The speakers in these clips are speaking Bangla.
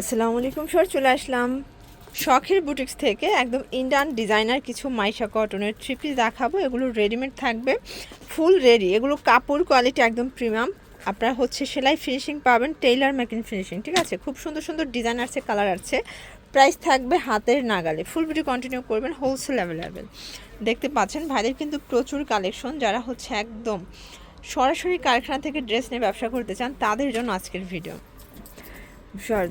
আসসালামু আলাইকুম স্যার, চলে আসলাম শখের বুটিক্স থেকে। একদম ইন্ডিয়ান ডিজাইনার কিছু মাইশা কটনের থ্রি পিস দেখাবো। এগুলো রেডিমেড থাকবে ফুল রেডি এগুলো কাপড় কোয়ালিটি একদম প্রিমিয়াম আপনারা হচ্ছে সেলাই ফিনিশিং পাবেন টেইলার মেকিং ফিনিশিং ঠিক আছে? খুব সুন্দর সুন্দর ডিজাইন আছে কালার আছে। প্রাইস থাকবে হাতের নাগালে। ফুল ভিডিও কন্টিনিউ করবেন হোলসেল অ্যাভেলেবেল দেখতে পাচ্ছেন, ভাইদের কিন্তু প্রচুর কালেকশন যারা হচ্ছে একদম সরাসরি কারখানা থেকে ড্রেস নিয়ে ব্যবসা করতে চান, তাদের জন্য আজকের ভিডিও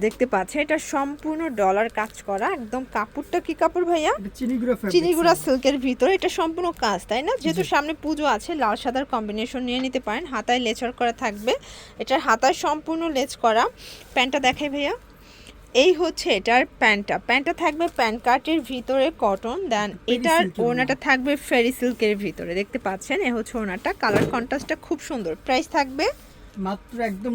দেখতে পাচ্ছেন এটা সম্পূর্ণ ডলার কাজ করা একদম কাপড়টা কি কাপড় ভাইয়া? চিনিগুড়া সিল্কের ভিতরে এটা সম্পূর্ণ কাজ তাই না? যেহেতু সামনে পুজো আছে লাল সাদার কম্বিনেশন নিয়ে নিতে পারেন হাতায় লেচার করা থাকবে। এটার হাতায় সম্পূর্ণ লেচ করা। প্যান্টটা দেখাই ভাইয়া। এই হচ্ছে এটার প্যান্টটা। প্যান্টটা থাকবে প্যান্ট কাটের ভিতরে কটন দেন এটার ওড়নাটা থাকবে ফেরি সিল্কের ভিতরে। দেখতে পাচ্ছেন এ হচ্ছে ওড়নাটা। কালার কন্ট্রাস্টটা খুব সুন্দর। প্রাইস থাকবে মাত্র একদম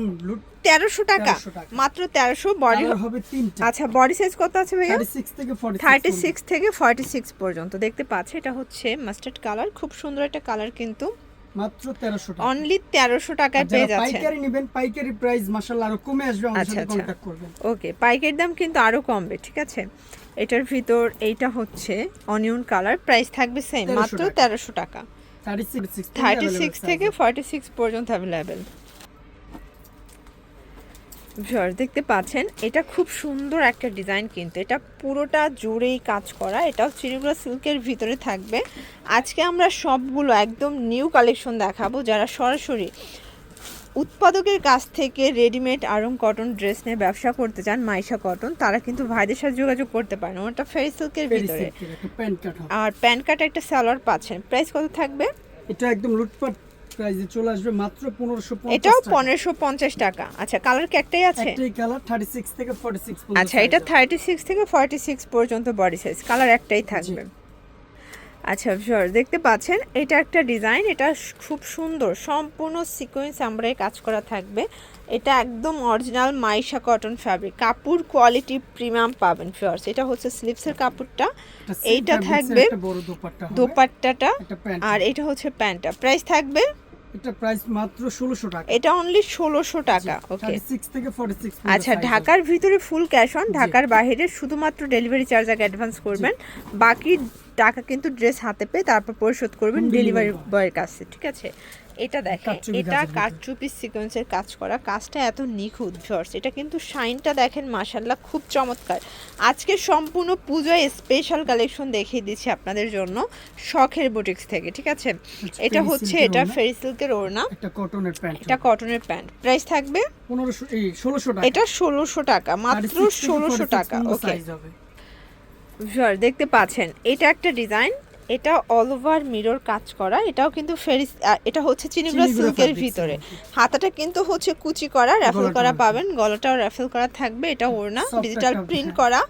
তেরোশো টাকা। মাত্র তেরোশো বডি হবে তিনটা। আচ্ছা বডি সাইজ কত আছে ভাইয়া? 36 থেকে 46 থার্টি সিক্স থেকে ফর্টি সিক্স পর্যন্ত। দেখতে পাচ্ছি এটা হচ্ছে মাস্টার্ড কালার খুব সুন্দর একটা কালার কিন্তু। মাত্র 1300 টাকা। অনলি তেরোশো টাকায় পেয়ে যারা যাচ্ছে। পাইকারি নেবেন পাইকারি প্রাইস মাশাআল্লাহ আরও কমে আসবে আমার আচ্ছা, সাথে আচ্ছা। কন্টাক্ট করবেন। ওকে পাইকের দাম কিন্তু আরও কমবে ঠিক আছে? এটার ভিতর এইটা হচ্ছে অনিয়ন কালার প্রাইস থাকবে সেম মাত্র। তেরোশো টাকা। 36 থার্টি সিক্স থেকে ফর্টি সিক্স পর্যন্ত অ্যাভেলেবেল ভিউয়ার্স দেখতে পাচ্ছেন এটা খুব সুন্দর একটা ডিজাইন কিন্তু। এটা পুরোটা জুড়েই কাজ করা। এটাও চিনিগুলো সিল্কের ভিতরে থাকবে। আজকে আমরা সবগুলো একদম নিউ কালেকশন দেখাবো। যারা সরাসরি উৎপাদকের কাছ থেকে রেডিমেড আরং কটন ড্রেস নিয়ে ব্যবসা করতে চান মাইশা কটন তারা কিন্তু ভাইদের সাথে যোগাযোগ করতে পারেন। ওটা ফেরি সিল্কের ভিতরে। একটা প্যান্ট কাট আর প্যান কাট একটা সালোয়ার পাচ্ছেন। প্রাইস কত থাকবে? এটা একদম লুটপাট প্রাইসে চলে আসবে মাত্র 1550 এটাও টাকা। পনেরোশো পঞ্চাশ টাকা। আচ্ছা কালার কি একটাই আছে? একটাই কালার 36 থেকে 46 পর্যন্ত আচ্ছা এটা size হবে। থার্টি সিক্স থেকে ফর্টি সিক্স পর্যন্ত বডি সাইজ কালার একটাই থাকবে। আচ্ছা শিওর দেখতে পাচ্ছেন এটা একটা ডিজাইন এটা খুব সুন্দর সম্পূর্ণ সিকোয়েন্স আমরাই কাজ করা থাকবে। এটা একদম অরিজিনাল মাইশা কটন ফ্যাব্রিক কাপড় কোয়ালিটি প্রিমিয়াম পাবেন ফিওর্স এটা হচ্ছে স্লিপসের কাপড়টা। এইটা থাকবে দোপাট্টাটা আর এটা হচ্ছে প্যান্টটা। প্রাইস থাকবে এটা প্রাইস মাত্র 1600 টাকা। এটা অনলি ষোলোশো টাকা ওকে 36 থেকে 46 আচ্ছা ঢাকার ভিতরে ফুল ক্যাশ অন ঢাকার বাইরে শুধুমাত্র ডেলিভারি চার্জ আগে অ্যাডভান্স করবেন। বাকি টাকা কিন্তু ড্রেস হাতে পেয়ে তারপর পরিশোধ করবেন ডেলিভারি বয়ের কাছে ঠিক আছে? এটা দেখেন এটা ভিতরে। সিকোয়েন্সের কাজ করা কাজটা এত নিখুঁত ভিউয়ার্স এটা কিন্তু শাইনটা দেখেন মাশাল্লাহ খুব চমৎকার। আজকে সম্পূর্ণ পুজোয় স্পেশাল কালেকশন দেখিয়ে দিচ্ছি আপনাদের জন্য শখের বুটিক্স থেকে ঠিক আছে? এটা হচ্ছে এটা ফেরি সিল্কের ওড়না। একটা কটনের প্যান্ট এটা কটনের প্যান্ট প্রাইস থাকবে? 1500 এই 1600 টাকা। এটা ষোলোশো টাকা মাত্র 36 থেকে ষোলোশো টাকা ওকে। স্যার দেখতে পাচ্ছেন এটা একটা ডিজাইন এটা অল ওভার মিরর কাজ করা। এটাও কিন্তু ফেরিস এটা হচ্ছে চিনিগুড়া সিল্কের ভিতরে। হাতাটা কিন্তু হচ্ছে কুচি করা র্যাফেল করা পাবেন। গলাটাও র্যাফেল করা থাকবে এটা ওড়না ডিজিটাল প্রিন্ট হ্যাঁ। করা।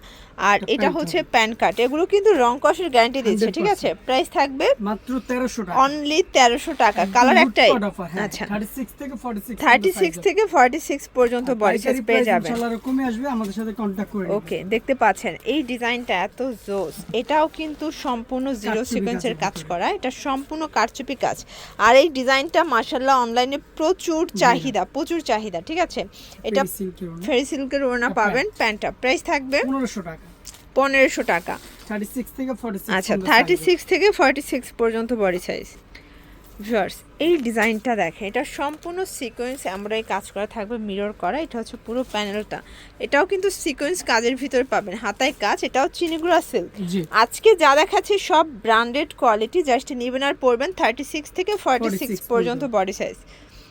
আর এটা হচ্ছে প্যান কাট এগুলো কিন্তু রং কষের গ্যারান্টি দিচ্ছে ঠিক আছে? প্রাইস থাকবে মাত্র 1300 টাকা। অনলি তেরোশো টাকা। কালার একটাই। হ্যাঁ। আচ্ছা। 36 থেকে 46 থার্টি পর্যন্ত সিক্স size হবে। থেকে ফর্টি সিক্স পর্যন্ত আর বডি সাইজ পেয়ে price যাবেন। ইনশাআল্লাহ কমে আসবে আমাদের সাথে কন্টাক্ট করে ওকে দেখতে পাচ্ছেন এই ডিজাইনটা এত জোস। এটাও কিন্তু সম্পূর্ণ জিরো সিকোয়েন্সের কাজ করা। এটা সম্পূর্ণ কারচুপি কাজ। আর এই ডিজাইনটা মার্শাল্লাহ অনলাইনে প্রচুর চাহিদা প্রচুর চাহিদা ঠিক আছে? এটা ফেরি সিল্কের ওড়না, একটা পাবেন প্যান্টটা। প্রাইস থাকবে পনেরোশো টাকা। পনেরোশো টাকা। 36 থেকে 46 আচ্ছা থার্টি সিক্স থেকে ফর্টি সিক্স পর্যন্ত বডি সাইজ ভিউয়ার্স এই ডিজাইনটা দেখে এটা সম্পূর্ণ সিকোয়েন্স আমরা এই কাজ করা থাকবে মিরর করা এটা হচ্ছে পুরো প্যানেলটা এটাও কিন্তু সিকোয়েন্স কাজের ভিতরে পাবেন হাতায় কাজ এটাও চিনিগুড়া সিল্ক আজকে যা দেখাচ্ছি সব ব্র্যান্ডেড কোয়ালিটি জাস্ট নিবেন আর পড়বেন থার্টি সিক্স থেকে ফর্টি সিক্স পর্যন্ত বডি সাইজ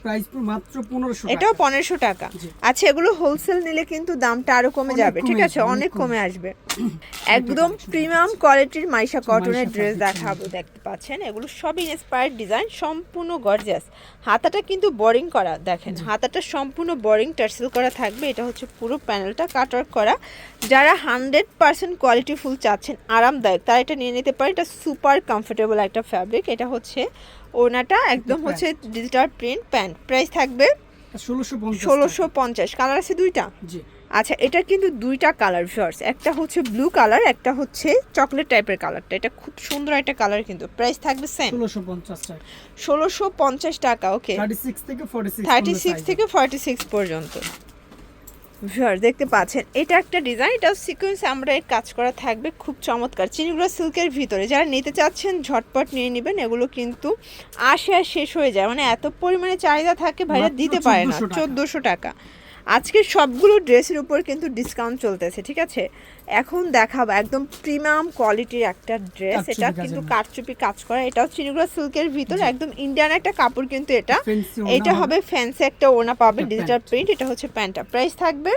প্রাইস মাত্র 1500 এটাও পনেরোশো টাকা। আচ্ছা এগুলো হোলসেল নিলে কিন্তু দামটা আরও কমে যাবে ঠিক আছে? অনেক কমে আসবে। একদম প্রিমিয়াম কোয়ালিটির মাইশা কটনের ড্রেস দেখাবো দেখতে পাচ্ছেন? এগুলো সব ইন্সপায়ার্ড ডিজাইন সম্পূর্ণ গর্জিয়াস হাতাটা কিন্তু বোরিং করা দেখেন। হাতাটা সম্পূর্ণ বোরিং টার্সেল করা থাকবে। এটা হচ্ছে পুরো প্যানেলটা কাটওয়ার্ক করা। যারা হান্ড্রেড পার্সেন্ট কোয়ালিটি ফুল চাচ্ছেন আরামদায়ক তারা এটা নিয়ে নিতে পারে। এটা সুপার কমফোর্টেবল একটা ফ্যাব্রিক এটা হচ্ছে ওনাটা একদম হচ্ছে ডিজিটাল প্রিন্ট প্যান্ট প্রাইস থাকবে ষোলোশো পঞ্চাশ কালার আছে দুইটা? আচ্ছা এটা কিন্তু দুইটা কালার ভিউয়ার্স একটা হচ্ছে ব্লু কালার একটা হচ্ছে চকলেট টাইপের কালারটা এটা খুব সুন্দর একটা কালার কিন্তু। প্রাইস থাকবে সেম ষোলোশো পঞ্চাশ টাকা। ওকে থার্টি সিক্স থেকে ফর্টি সিক্স পর্যন্ত। ভিউয়ার দেখতে পাচ্ছেন। এটা একটা ডিজাইন এটা সিকোয়েন্স আমরা এর কাজ করা থাকবে খুব চমৎকার। চিনিগুলো সিল্কের ভিতরে যারা নিতে চাচ্ছেন ঝটপট নিয়ে নেবেন। এগুলো কিন্তু আসে আর শেষ হয়ে যায়। মানে এত পরিমাণে চাহিদা থাকে ভাইরা দিতে পারে না। 1400 চোদ্দোশো টাকা। আজকে সবগুলো ড্রেসের উপর কিন্তু ডিসকাউন্ট চলতেছে ঠিক আছে? এখন দেখাবো একদম প্রিমিয়াম কোয়ালিটির একটা ড্রেস এটা কিন্তু। কারচুপি কাজ করা। এটাও চিনিগুলো সিল্কের ভিতরে একদম ইন্ডিয়ান একটা কাপড় কিন্তু এটা। এটা হবে। ফ্যান্সি একটা ওনা পাবে ডিজিটাল প্রিন্ট এটা হচ্ছে প্যান্টটা প্রাইস থাকবে?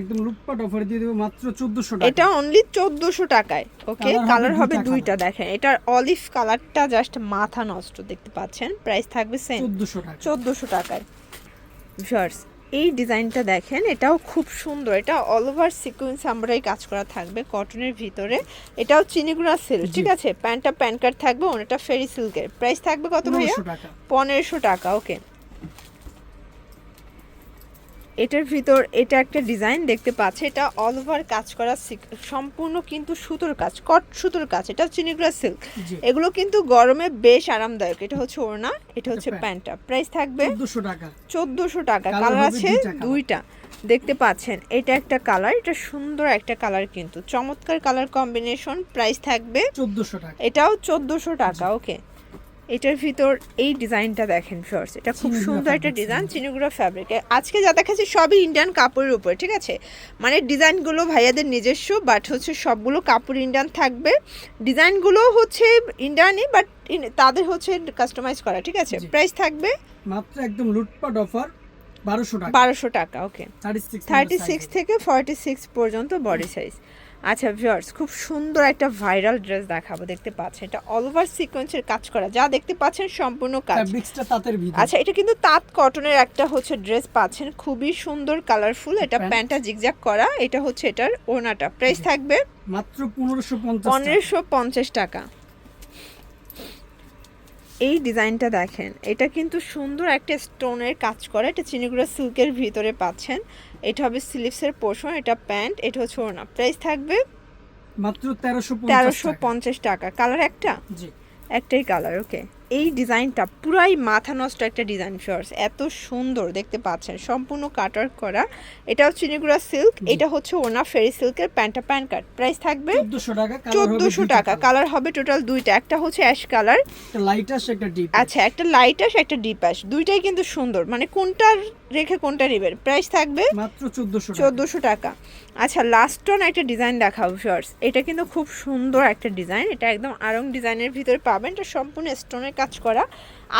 একদম লুটপাট অফার দিয়ে দেবো মাত্র চোদ্দশো টাকা। এটা অনলি চোদ্দোশো টাকায় ওকে কালার হবে দুইটা দেখেন। এটার অলিভ কালারটা জাস্ট মাথা নষ্ট দেখতে পাচ্ছেন? প্রাইস থাকবে সেম চোদ্দশো টাকা। চোদ্দোশো টাকায়। ভিউয়ার্স এই ডিজাইনটা দেখেন এটাও খুব সুন্দর। এটা অল ওভার আমরা আমরাই কাজ করা থাকবে কটনের ভিতরে। এটাও চিনিগুড়া সিল্ক ঠিক আছে? প্যান্টটা প্যান কার্ড থাকবে ওনাটা ফেরি সিল্কের প্রাইস থাকবে কত ভাইয়া? পনেরোশো টাকা ওকে এটার ভিতর এটা একটা ডিজাইন দেখতে পাচ্ছে। এটা অল ওভার কাজ করা সম্পূর্ণ কিন্তু সুতোর কাজ কট সুতোর কাজ। এটা চিনিগুলা সিল্ক এগুলো কিন্তু গরমে বেশ আরামদায়ক। এটা হচ্ছে ওড়না এটা হচ্ছে প্যান্টটা। প্রাইস থাকবে চোদ্দোশো টাকা। কালার আছে দুইটা দেখতে পাচ্ছেন এটা একটা কালার এটা সুন্দর একটা কালার কিন্তু। চমৎকার কালার কম্বিনেশন প্রাইস থাকবে চোদ্দশো টাকা। এটাও চোদ্দোশো টাকা ওকে এটার ভিতর এই ডিজাইনটা দেখেন ফার্স্ট এটা খুব সুন্দর একটা ডিজাইন চিনিগুড়া ফ্যাব্রিক আজকে যা দেখাচ্ছি সবই ইন্ডিয়ান কাপড়ের উপর ঠিক আছে? মানে ডিজাইনগুলো ভাইয়াদের নিজস্ব বাট হচ্ছে সবগুলো কাপড় ইন্ডিয়ান থাকবে। ডিজাইনগুলো হচ্ছে ইন্ডিয়ানই বাট তাদের হচ্ছে কাস্টমাইজ করা ঠিক আছে? প্রাইস থাকবে মাত্র একদম লুটপাট অফার বারোশো টাকা। বারোশো টাকা ওকে থার্টি সিক্স থেকে ফর্টি সিক্স পর্যন্ত বডি সাইজ আচ্ছা ভিউয়ার্স খুব সুন্দর একটা ভাইরাল ড্রেস দেখাবো দেখতে পাচ্ছেন। এটা অল ওভার সিকোয়েন্সের কাজ করা। যা দেখতে পাচ্ছেন সম্পূর্ণ কাজ। তাঁতের ভিতরে। আচ্ছা এটা কিন্তু তাঁত কটনের একটা হচ্ছে ড্রেস পাচ্ছেন। খুবই সুন্দর কালারফুল এটা। প্যান্টটা জিগজ্যাগ করা। এটা হচ্ছে এটার ওনাটা প্রাইস থাকবে মাত্র পনেরোশো পঞ্চাশ পনেরোশো পঞ্চাশ টাকা। এই ডিজাইনটা দেখেন এটা কিন্তু সুন্দর একটা স্টোনের কাজ করে এটা চিনিগুড়া সিল্কের ভিতরে পাচ্ছেন। এটা হবে স্লিভসের পোর্শন এটা প্যান্ট এটা হচ্ছে ওড়না। প্রাইস থাকবে মাত্র তেরোশো তেরোশো পঞ্চাশ টাকা। কালার একটা? জি। একটাই কালার ওকে। এই ডিজাইনটা পুরাই মাথা নষ্ট একটা ডিজাইন শর্টস এত সুন্দর দেখতে পাচ্ছেন। সম্পূর্ণ কাটার করা। এটাও চিনিগুড়া সিল্ক এটা হচ্ছে ওনা ফেরি সিল্কের প্যান্টটা প্যান্ট কাট প্রাইস থাকবে চোদ্দশো টাকা কালার হবে টোটাল দুইটা একটা হচ্ছে অ্যাশ কালার লাইট আসে একটা ডিপ আচ্ছা একটা লাইট অ্যাশ একটা ডিপ অ্যাশ দুইটাই কিন্তু সুন্দর। মানে কোনটার রেখে কোনটা নেবেন? প্রাইস থাকবে মাত্র চোদ্দশো টাকা। চোদ্দোশো টাকা। আচ্ছা লাস্ট অন একটা ডিজাইন দেখাবো শর্টস এটা কিন্তু খুব সুন্দর একটা ডিজাইন এটা একদম আরং ডিজাইনের ভিতরে পাবেন। এটা সম্পূর্ণ স্টোনের কাজ করা।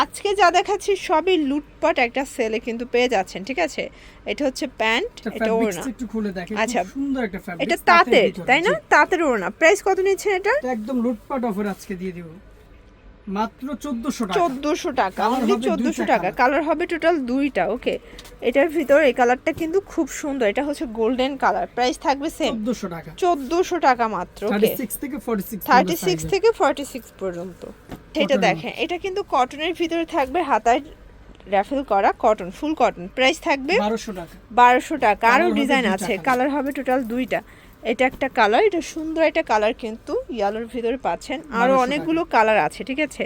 আজকে যা দেখাচ্ছি সবই লুটপাট একটা সেলে কিন্তু পেয়ে যাচ্ছেন ঠিক আছে? এটা হচ্ছে প্যান্ট এটা ওড়না। একটু খুলে দেখেন আচ্ছা। সুন্দর একটা ফ্যাব্রিক এটা তাঁতের তাই না? তাঁতের ওড়না। প্রাইস কত নিচ্ছেন এটা? একদম লুটপাট অফার আজকে দিয়ে দিব। মাত্র চোদ্দশো টাকা। চোদ্দোশো টাকা Colour অনলি হবে চোদ্দোশো দুইটা টাকা। কালার হবে টোটাল দুইটা ওকে এটার ভিতর এই কালারটা কিন্তু খুব সুন্দর। এটা হচ্ছে গোল্ডেন কালার প্রাইস থাকবে সেম চোদ্দশো টাকা। চোদ্দোশো টাকা মাত্র ওকে সিক্স থেকে ফর্টি সিক্স থার্টি সিক্স থেকে ফর্টি সিক্স পর্যন্ত। এটা দেখেন এটা কিন্তু কটনের ভিতরে থাকবে হাতায় র্যাফেল করা কটন ফুল কটন প্রাইস থাকবে বারোশো টাকা। বারোশো টাকা। আরও ডিজাইন আছে। কালার হবে টোটাল দুইটা। এটা একটা কালার এটা সুন্দর একটা কালার কিন্তু ইয়ালোর ভিতরে পাচ্ছেন। আরও অনেকগুলো কালার আছে ঠিক আছে?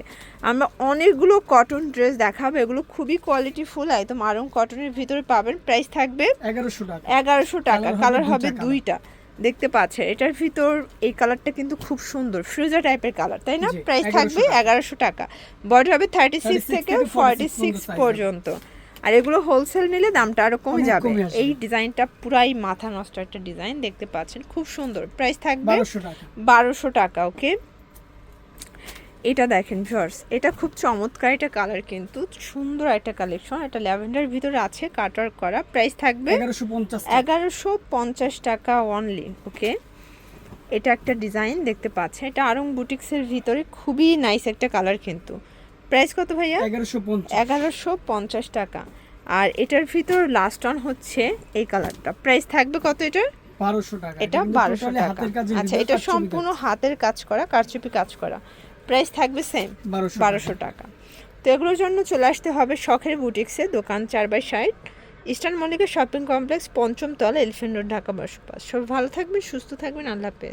আমরা অনেকগুলো কটন ড্রেস দেখাবো এগুলো খুবই কোয়ালিটি ফুল একদম আরং কটনের ভিতরে পাবেন। প্রাইস থাকবে এগারোশো টাকা। এগারোশো টাকা। কালার হবে দুইটা দুইটা। দেখতে পাচ্ছেন এটার ভিতর এই কালারটা কিন্তু খুব সুন্দর ফ্রিজা টাইপের কালার তাই না? প্রাইস থাকবে এগারোশো টাকা। বডি হবে থার্টি সিক্স থেকে ফর্টি সিক্স পর্যন্ত আর এগুলো হোলসেল নিলে দামটা আরও কমে যাবে। কমে এই ডিজাইনটা পুরাই মাথা নষ্ট একটা ডিজাইন দেখতে পাচ্ছেন খুব সুন্দর। প্রাইস থাকবে বারোশো টাকা। ওকে এটা দেখেন ভিউয়ার্স এটা খুব চমৎকার এটা কালার কিন্তু সুন্দর একটা কালেকশন এটা ল্যাভেন্ডার ভিতরে আছে কাটার করা প্রাইস থাকবে এগারোশো পঞ্চাশ টাকা। অনলি ওকে এটা একটা ডিজাইন দেখতে পাচ্ছে এটা আরং বুটিক্সের ভিতরে খুবই নাইস একটা কালার কিন্তু। প্রাইস কত ভাইয়া? এগারোশো পঞ্চাশ। টাকা। আর এটার ভিতর লাস্ট অন হচ্ছে এই কালারটা প্রাইস থাকবে কত এটার? বারোশো টাকা। এটা বারোশো টাকা। আচ্ছা এটা সম্পূর্ণ হাতের কাজ করা কারচুপি কাজ করা। প্রাইস থাকবে সেম বারোশো টাকা। তো এগুলোর জন্য চলে আসতে হবে শখের বুটিক্সে দোকান চার বাই ষাট। ইস্টার্ন মল্লিকের শপিং কমপ্লেক্স পঞ্চম তলা এলিফেন্ট রোড ঢাকা বসবাস। সব ভালো থাকবেন সুস্থ থাকবেন আল্লাহ হাফেজ।